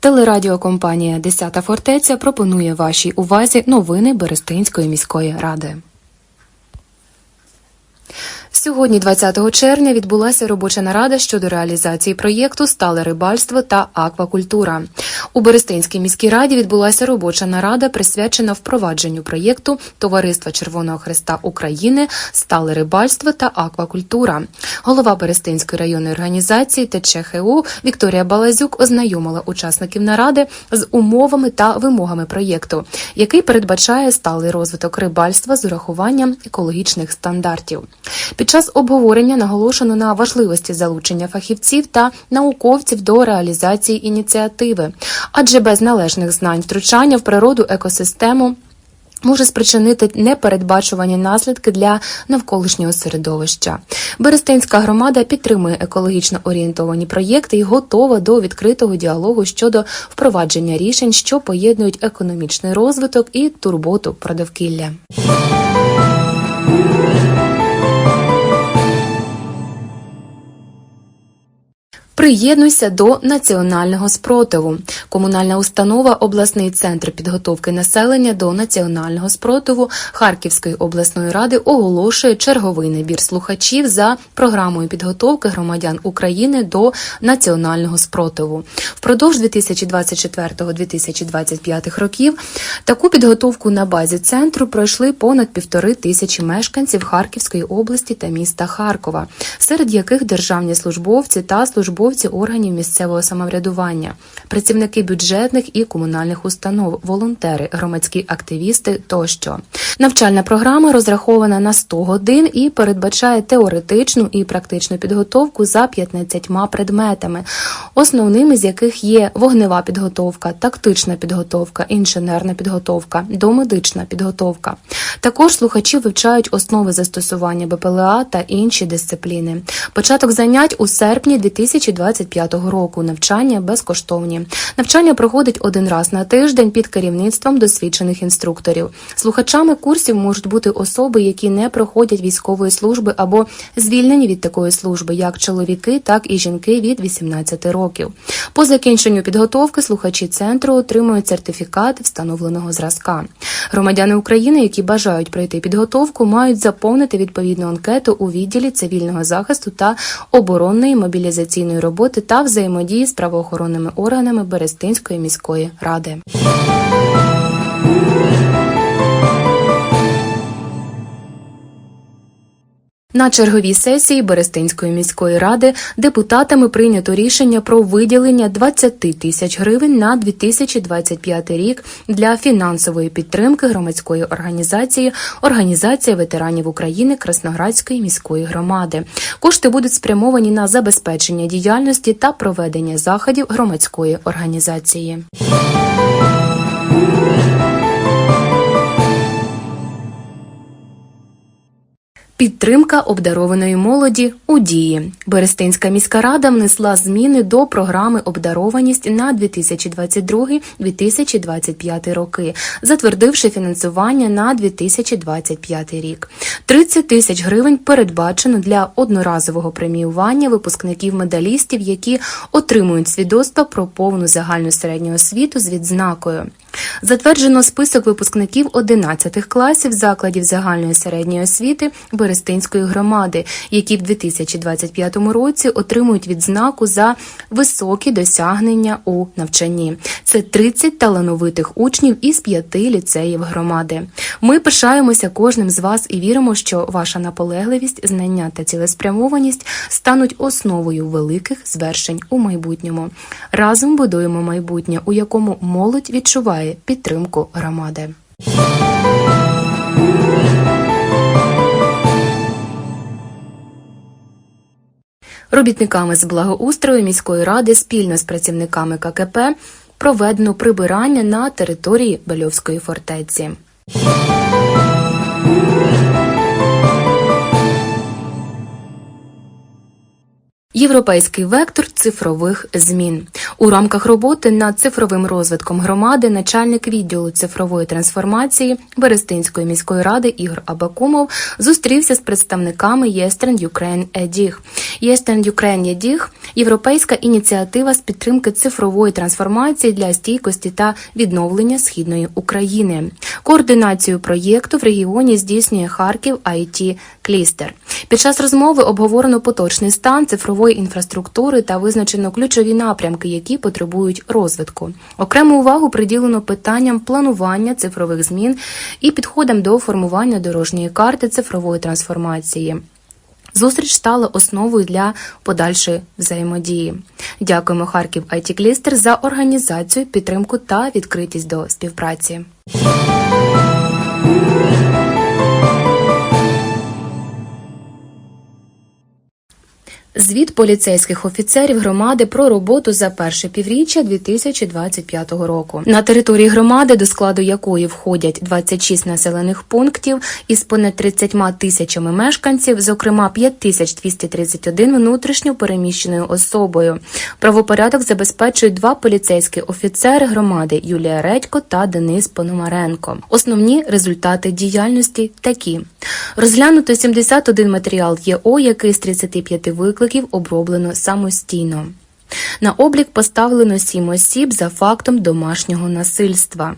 Телерадіокомпанія Десята фортеця пропонує вашій увазі новини Берестинської міської ради. Сьогодні, 20 червня, відбулася робоча нарада щодо реалізації проєкту Стале рибальство та аквакультура. У Берестинській міській раді відбулася робоча нарада, присвячена впровадженню проєкту Товариства Червоного Хреста України Стале рибальство та аквакультура. Голова Берестинської районної організації ТЧХУ Вікторія Балазюк ознайомила учасників наради з умовами та вимогами проєкту, який передбачає сталий розвиток рибальства з урахуванням екологічних стандартів. Під час обговорення наголошено на важливості залучення фахівців та науковців до реалізації ініціативи, адже без належних знань втручання в природу екосистему. Може спричинити непередбачувані наслідки для навколишнього середовища. Берестинська громада підтримує екологічно орієнтовані проєкти і готова до відкритого діалогу щодо впровадження рішень, що поєднують економічний розвиток і турботу про довкілля. Приєднуйся до національного спротиву. Комунальна установа обласний центр підготовки населення до національного спротиву Харківської обласної ради оголошує черговий набір слухачів за програмою підготовки громадян України до національного спротиву. Впродовж 2024-2025 років таку підготовку на базі центру пройшли понад півтори тисячі мешканців Харківської області та міста Харкова, серед яких державні службовці та службовці органів місцевого самоврядування, працівники бюджетних і комунальних установ, волонтери, громадські активісти тощо. Навчальна програма розрахована на 100 годин і передбачає теоретичну і практичну підготовку за 15 предметами, основними з яких є вогнева підготовка, тактична підготовка, інженерна підготовка, домедична підготовка. Також слухачі вивчають основи застосування БПЛА та інші дисципліни. Початок занять у серпні 2025 року. Навчання безкоштовні. Навчання проходить один раз на тиждень під керівництвом досвідчених інструкторів. Слухачами курсів можуть бути особи, які не проходять військової служби або звільнені від такої служби, як чоловіки, так і жінки від 18 років. По закінченню підготовки слухачі центру отримують сертифікат встановленого зразка. Громадяни України, які бажають пройти підготовку, мають заповнити відповідну анкету у відділі цивільного захисту та оборонної мобілізаційної роботи та взаємодії з правоохоронними органами Берестинської міської ради. На черговій сесії Берестинської міської ради депутатами прийнято рішення про виділення 20 тисяч гривень на 2025 рік для фінансової підтримки громадської організації Організація ветеранів України Красноградської міської громади. Кошти будуть спрямовані на забезпечення діяльності та проведення заходів громадської організації. Підтримка обдарованої молоді у дії. Берестинська міська рада внесла зміни до програми обдарованість на 2022-2025 роки, затвердивши фінансування на 2025 рік. 30 тисяч гривень передбачено для одноразового преміювання випускників медалістів, які отримують свідоцтво про повну загальну середню освіту з відзнакою. Затверджено список випускників 11 класів закладів загальної середньої освіти Берестинської громади, які в 2025 році отримують відзнаку за високі досягнення у навчанні. Це 30 талановитих учнів із п'яти ліцеїв громади. Ми пишаємося кожним з вас і віримо, що ваша наполегливість, знання та цілеспрямованість стануть основою великих звершень у майбутньому. Разом будуємо майбутнє, у якому молодь відчуває підтримку громади. Робітниками з благоустрою міської ради спільно з працівниками ККП проведено прибирання на території Бельовської фортеці. Європейський вектор цифрових змін у рамках роботи над цифровим розвитком громади начальник відділу цифрової трансформації Берестинської міської ради Ігор Абакумов зустрівся з представниками Єстерн Ukraine EDIG. Єстерн Ukraine EDIG європейська ініціатива з підтримки цифрової трансформації для стійкості та відновлення східної України. Координацію проєкту в регіоні здійснює Харків IT Клістер. Під час розмови обговорено поточний стан цифрової інфраструктури та визначено ключові напрямки, які потребують розвитку. Окрему увагу приділено питанням планування цифрових змін і підходам до формування дорожньої карти цифрової трансформації. Зустріч стала основою для подальшої взаємодії. Дякуємо Харків IT Клістер за організацію, підтримку та відкритість до співпраці. Звіт поліцейських офіцерів громади про роботу за перше півріччя 2025 року. На території громади, до складу якої входять 26 населених пунктів із понад 30 тисячами мешканців, зокрема 5231 внутрішньо переміщеною особою. Правопорядок забезпечують два поліцейські офіцери громади Юлія Редько та Денис Пономаренко. Основні результати діяльності такі: розглянуто 71 матеріал ЄО, який з 35 викликів оброблено самостійно. На облік поставлено 7 осіб за фактом домашнього насильства.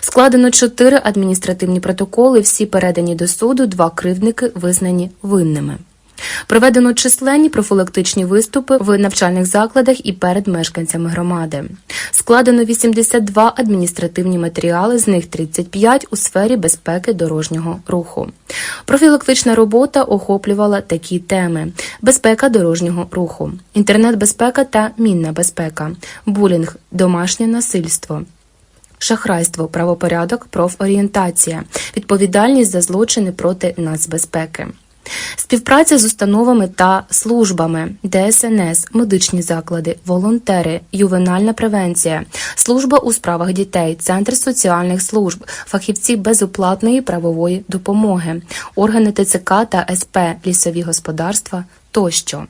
Складено 4 адміністративні протоколи, всі передані до суду, два кривдники визнані винними. Проведено численні профілактичні виступи в навчальних закладах і перед мешканцями громади. Складено 82 адміністративні матеріали, з них 35 у сфері безпеки дорожнього руху. Профілактична робота охоплювала такі теми: безпека дорожнього руху, інтернет-безпека та мінна безпека, булінг, домашнє насильство. Шахрайство, правопорядок, профорієнтація, відповідальність за злочини проти нацбезпеки. Співпраця з установами та службами ДСНС, медичні заклади, волонтери, ювенальна превенція, служба у справах дітей, центр соціальних служб, фахівці безоплатної правової допомоги, органи ТЦК та СП, лісові господарства тощо.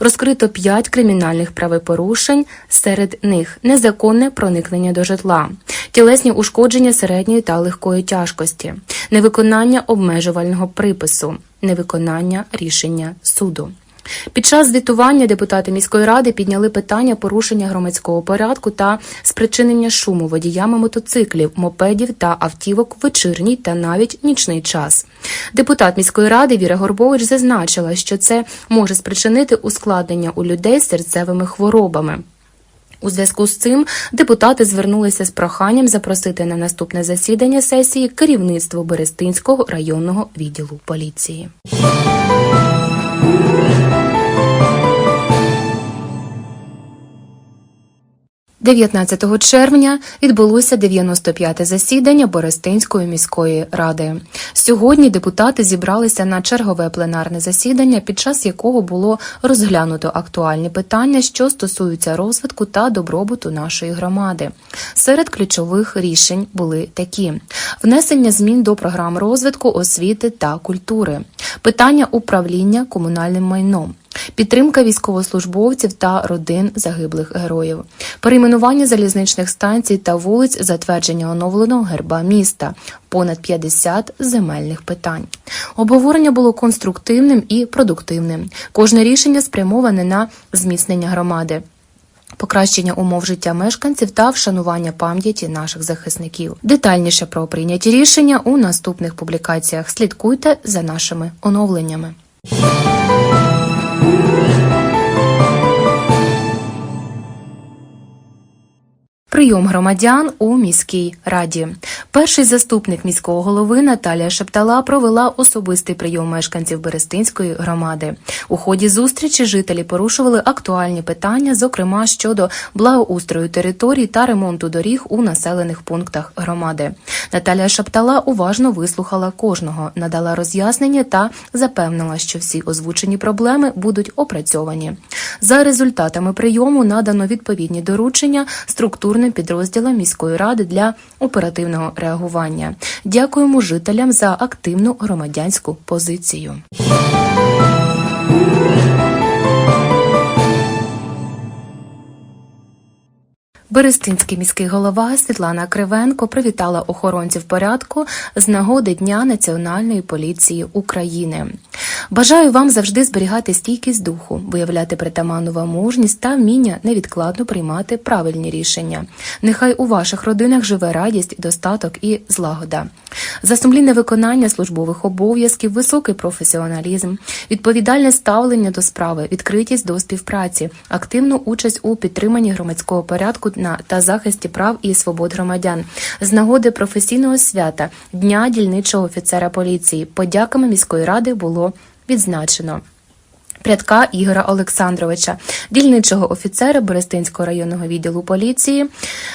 Розкрито п'ять кримінальних правопорушень, серед них незаконне проникнення до житла, тілесні ушкодження середньої та легкої тяжкості, невиконання обмежувального припису, невиконання рішення суду. Під час звітування депутати міської ради підняли питання порушення громадського порядку та спричинення шуму водіями мотоциклів, мопедів та автівок в вечірній та навіть нічний час. Депутат міської ради Віра Горбович зазначила, що це може спричинити ускладнення у людей з серцевими хворобами. У зв'язку з цим депутати звернулися з проханням запросити на наступне засідання сесії керівництво Берестинського районного відділу поліції. Thank you. 19 червня відбулося 95-те засідання Борестинської міської ради. Сьогодні депутати зібралися на чергове пленарне засідання, під час якого було розглянуто актуальні питання, що стосуються розвитку та добробуту нашої громади. Серед ключових рішень були такі: внесення змін до програм розвитку освіти та культури, питання управління комунальним майном. Підтримка військовослужбовців та родин загиблих героїв, перейменування залізничних станцій та вулиць, затвердження оновленого герба міста, понад 50 земельних питань. Обговорення було конструктивним і продуктивним. Кожне рішення спрямоване на зміцнення громади. Покращення умов життя мешканців та вшанування пам'яті наших захисників. Детальніше про прийняті рішення у наступних публікаціях. Слідкуйте за нашими оновленнями. Thank you. Прийом громадян у міській раді. Перший заступник міського голови Наталія Шептала провела особистий прийом мешканців Берестинської громади. У ході зустрічі жителі порушували актуальні питання, зокрема щодо благоустрою територій та ремонту доріг у населених пунктах громади. Наталія Шептала уважно вислухала кожного, надала роз'яснення та запевнила, що всі озвучені проблеми будуть опрацьовані. За результатами прийому надано відповідні доручення структурним підрозділам міської ради для оперативного реагування. Дякуємо жителям за активну громадянську позицію. Берестинський міський голова Світлана Кривенко привітала охоронців порядку з нагоди Дня Національної поліції України. Бажаю вам завжди зберігати стійкість духу, виявляти притаманну мужність та вміння невідкладно приймати правильні рішення. Нехай у ваших родинах живе радість, достаток і злагода. За сумлінне виконання службових обов'язків, високий професіоналізм, відповідальне ставлення до справи, відкритість до співпраці, активну участь у підтриманні громадського порядку на та захисті прав і свобод громадян, з нагоди професійного свята Дня дільничого офіцера поліції. Подяками міської ради було відзначено. Прядка Ігора Олександровича, дільничого офіцера Берестинського районного відділу поліції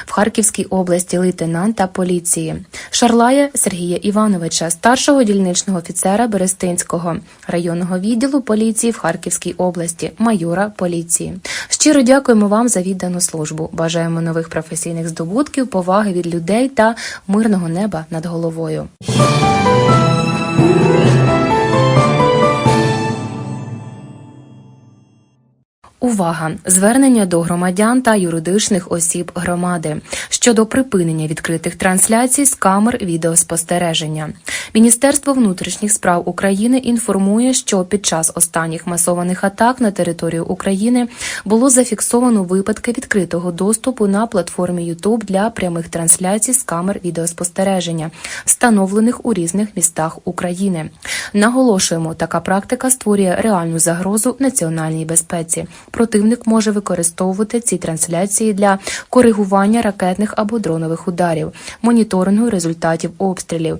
в Харківській області, лейтенанта поліції, Шарлая Сергія Івановича, старшого дільничного офіцера Берестинського районного відділу поліції в Харківській області, майора поліції. Щиро дякуємо вам за віддану службу. Бажаємо нових професійних здобутків, поваги від людей та мирного неба над головою. Увага! Звернення до громадян та юридичних осіб громади щодо припинення відкритих трансляцій з камер відеоспостереження. Міністерство внутрішніх справ України інформує, що під час останніх масованих атак на територію України було зафіксовано випадки відкритого доступу на платформі YouTube для прямих трансляцій з камер відеоспостереження, встановлених у різних містах України. Наголошуємо, така практика створює реальну загрозу національній безпеці. Противник може використовувати ці трансляції для коригування ракетних або дронових ударів, моніторингу результатів обстрілів.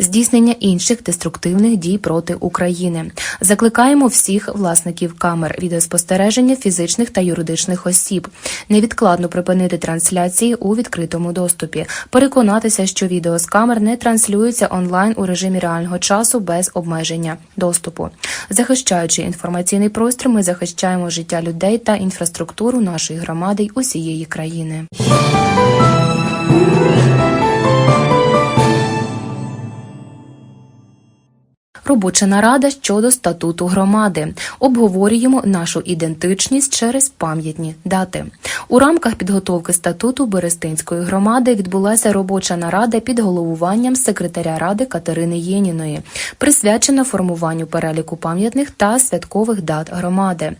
Здійснення інших деструктивних дій проти України закликаємо всіх власників камер відеоспостереження фізичних та юридичних осіб невідкладно припинити трансляції у відкритому доступі, переконатися, що відео з камер не транслюється онлайн у режимі реального часу без обмеження доступу. Захищаючи інформаційний простір, ми захищаємо життя людей та інфраструктуру нашої громади й усієї країни. Робоча нарада щодо статуту громади. Обговорюємо нашу ідентичність через пам'ятні дати. У рамках підготовки статуту Берестинської громади відбулася робоча нарада під головуванням секретаря ради Катерини Єніної, присвячена формуванню переліку пам'ятних та святкових дат громади.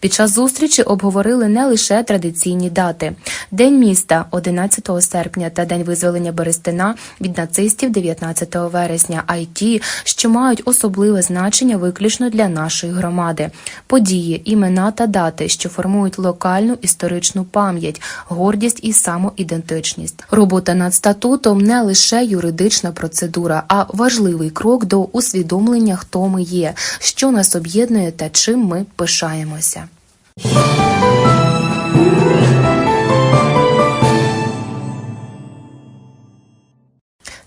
Під час зустрічі обговорили не лише традиційні дати: День міста 11 серпня та День визволення Берестина від нацистів 19 вересня, а й ті, що мають особливе значення виключно для нашої громади, події, імена та дати, що формують локальну історичну пам'ять, гордість і самоідентичність. Робота над статутом не лише юридична процедура, а важливий крок до усвідомлення, хто ми є, що нас об'єднує та чим ми пишаємося.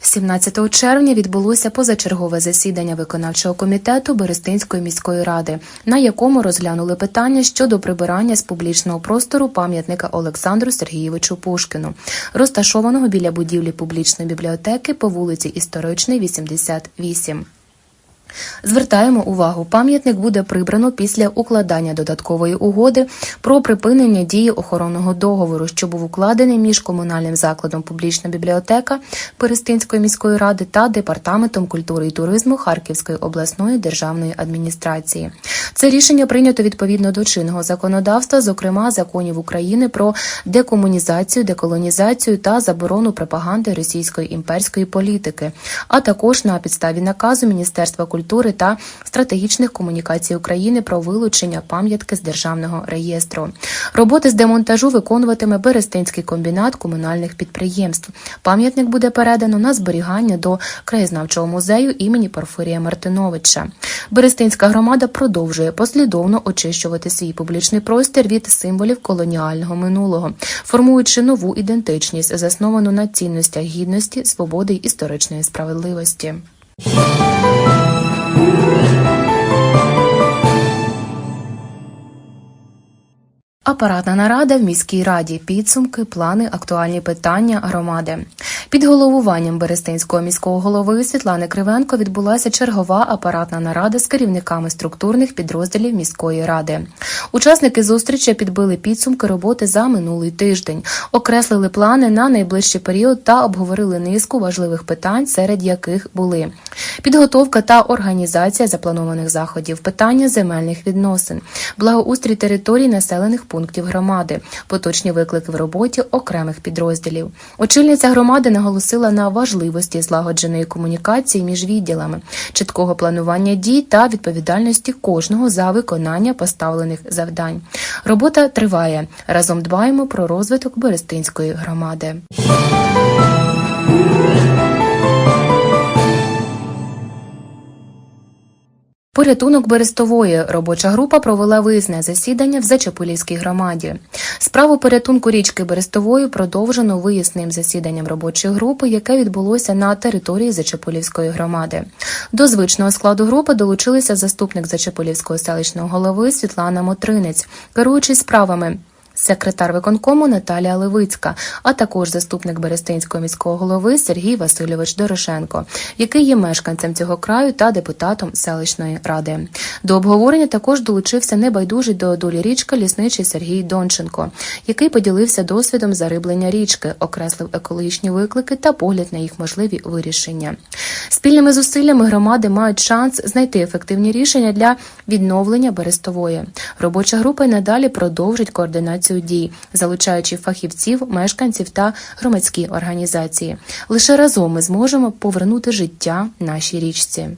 17 червня відбулося позачергове засідання виконавчого комітету Берестинської міської ради, на якому розглянули питання щодо прибирання з публічного простору пам'ятника Олександру Сергійовичу Пушкіну, розташованого біля будівлі публічної бібліотеки по вулиці Історичний, 88. Звертаємо увагу, пам'ятник буде прибрано після укладання додаткової угоди про припинення дії охоронного договору, що був укладений між комунальним закладом публічна бібліотека Перестинської міської ради та департаментом культури і туризму Харківської обласної державної адміністрації. Це рішення прийнято відповідно до чинного законодавства, зокрема законів України про декомунізацію, деколонізацію та заборону пропаганди російської імперської політики, а також на підставі наказу Міністерства культури культури та стратегічних комунікацій України про вилучення пам'ятки з державного реєстру. Роботи з демонтажу виконуватиме Берестинський комбінат комунальних підприємств. Пам'ятник буде передано на зберігання до краєзнавчого музею імені Порфирія Мартиновича. Берестинська громада продовжує послідовно очищувати свій публічний простір від символів колоніального минулого, формуючи нову ідентичність, засновану на цінностях гідності, свободи й історичної справедливості. Oh. Апаратна нарада в міській раді, підсумки, плани, актуальні питання громади. Під головуванням Берестинського міського голови Світлани Кривенко відбулася чергова апаратна нарада з керівниками структурних підрозділів міської ради. Учасники зустрічі підбили підсумки роботи за минулий тиждень, окреслили плани на найближчий період та обговорили низку важливих питань, серед яких були підготовка та організація запланованих заходів, питання земельних відносин, благоустрій територій населених пунктів громади, поточні виклики в роботі окремих підрозділів. Очільниця громади наголосила на важливості злагодженої комунікації між відділами, чіткого планування дій та відповідальності кожного за виконання поставлених завдань. Робота триває. Разом дбаємо про розвиток Берестинської громади. Порятунок Берестової робоча група провела виїзне засідання в Зачепилівській громаді. Справу порятунку річки Берестової продовжено виїзним засіданням робочої групи, яке відбулося на території Зачепилівської громади. До звичного складу групи долучилися заступник Зачепилівського селищного голови Світлана Мотринець, керуючись справами секретар виконкому Наталія Левицька, а також заступник Берестинського міського голови Сергій Васильович Дорошенко, який є мешканцем цього краю та депутатом селищної ради. До обговорення також долучився небайдужий до долі річки лісничий Сергій Донченко, який поділився досвідом зариблення річки, окреслив екологічні виклики та погляд на їх можливі вирішення. Спільними зусиллями громади мають шанс знайти ефективні рішення для відновлення Берестової. Робоча група й надалі продовжить координацію дій, залучаючи фахівців, мешканців та громадські організації. Лише разом ми зможемо повернути життя нашій річці.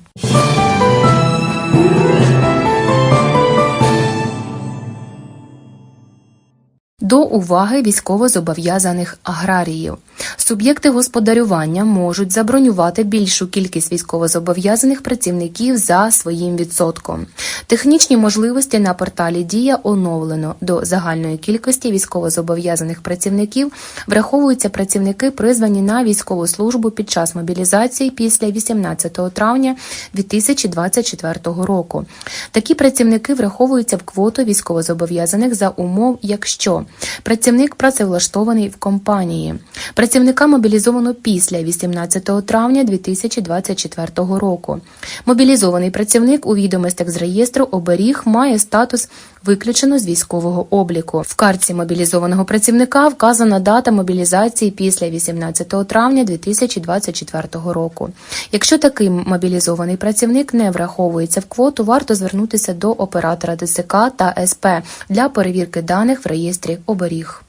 Уваги військовозобов'язаних аграріїв. Суб'єкти господарювання можуть забронювати більшу кількість військовозобов'язаних працівників за своїм відсотком. Технічні можливості на порталі Дія оновлено до загальної кількості військовозобов'язаних працівників враховуються працівники, призвані на військову службу під час мобілізації після 18 травня 2024 року. Такі працівники враховуються в квоту військовозобов'язаних за умов, якщо працівник працевлаштований в компанії. Працівника мобілізовано після 18 травня 2024 року. Мобілізований працівник у відомостях з реєстру оберіг має статус виключено з військового обліку. В картці мобілізованого працівника вказана дата мобілізації після 18 травня 2024 року. Якщо такий мобілізований працівник не враховується в квоту, варто звернутися до оператора ДСК та СП для перевірки даних в реєстрі оберіг оберіг.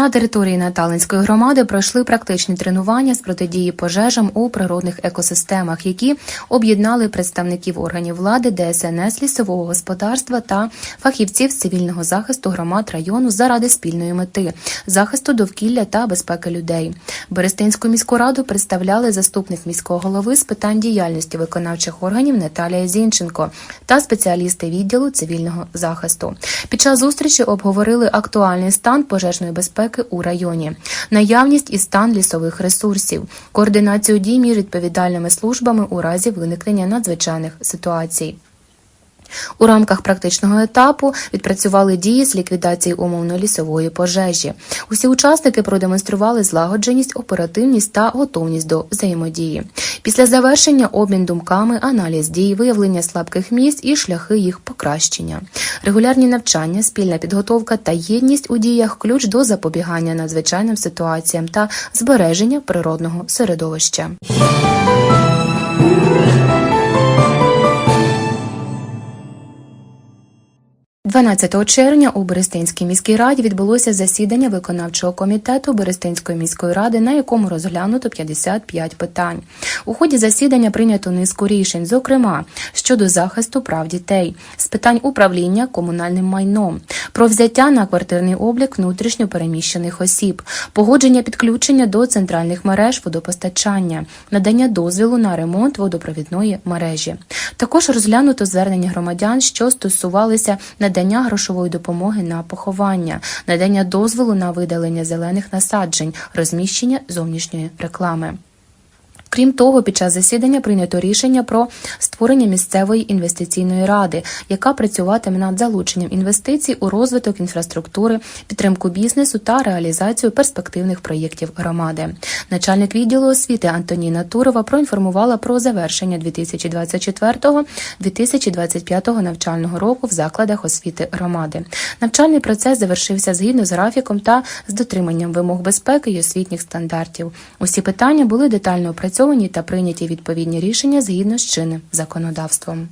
На території Наталинської громади пройшли практичні тренування з протидії пожежам у природних екосистемах, які об'єднали представників органів влади, ДСНС, лісового господарства та фахівців цивільного захисту громад району заради спільної мети захисту довкілля та безпеки людей. Берестинську міську раду представляли заступник міського голови з питань діяльності виконавчих органів Наталія Зінченко та спеціалісти відділу цивільного захисту. Під час зустрічі обговорили актуальний стан пожежної безпеки у районі, наявність і стан лісових ресурсів, координацію дій між відповідальними службами у разі виникнення надзвичайних ситуацій. У рамках практичного етапу відпрацювали дії з ліквідації умовно-лісової пожежі. Усі учасники продемонстрували злагодженість, оперативність та готовність до взаємодії. Після завершення обмін думками, аналіз дій, виявлення слабких місць і шляхи їх покращення. Регулярні навчання, спільна підготовка та єдність у діях ключ до запобігання надзвичайним ситуаціям та збереження природного середовища. 12 червня у Берестинській міській раді відбулося засідання виконавчого комітету Берестинської міської ради, на якому розглянуто 55 питань. У ході засідання прийнято низку рішень, зокрема щодо захисту прав дітей, з питань управління комунальним майном, про взяття на квартирний облік внутрішньо переміщених осіб, погодження підключення до центральних мереж водопостачання, надання дозволу на ремонт водопровідної мережі. Також розглянуто звернення громадян, що стосувалися надання грошової допомоги на поховання, надання дозволу на видалення зелених насаджень, розміщення зовнішньої реклами. Крім того, під час засідання прийнято рішення про створення місцевої інвестиційної ради, яка працюватиме над залученням інвестицій у розвиток інфраструктури, підтримку бізнесу та реалізацію перспективних проєктів громади. Начальник відділу освіти Антоніна Турова проінформувала про завершення 2024-2025 навчального року в закладах освіти громади. Навчальний процес завершився згідно з графіком та з дотриманням вимог безпеки і освітніх стандартів. Усі питання були детально опрацьовані та прийняті відповідні рішення згідно з чинним законодавством.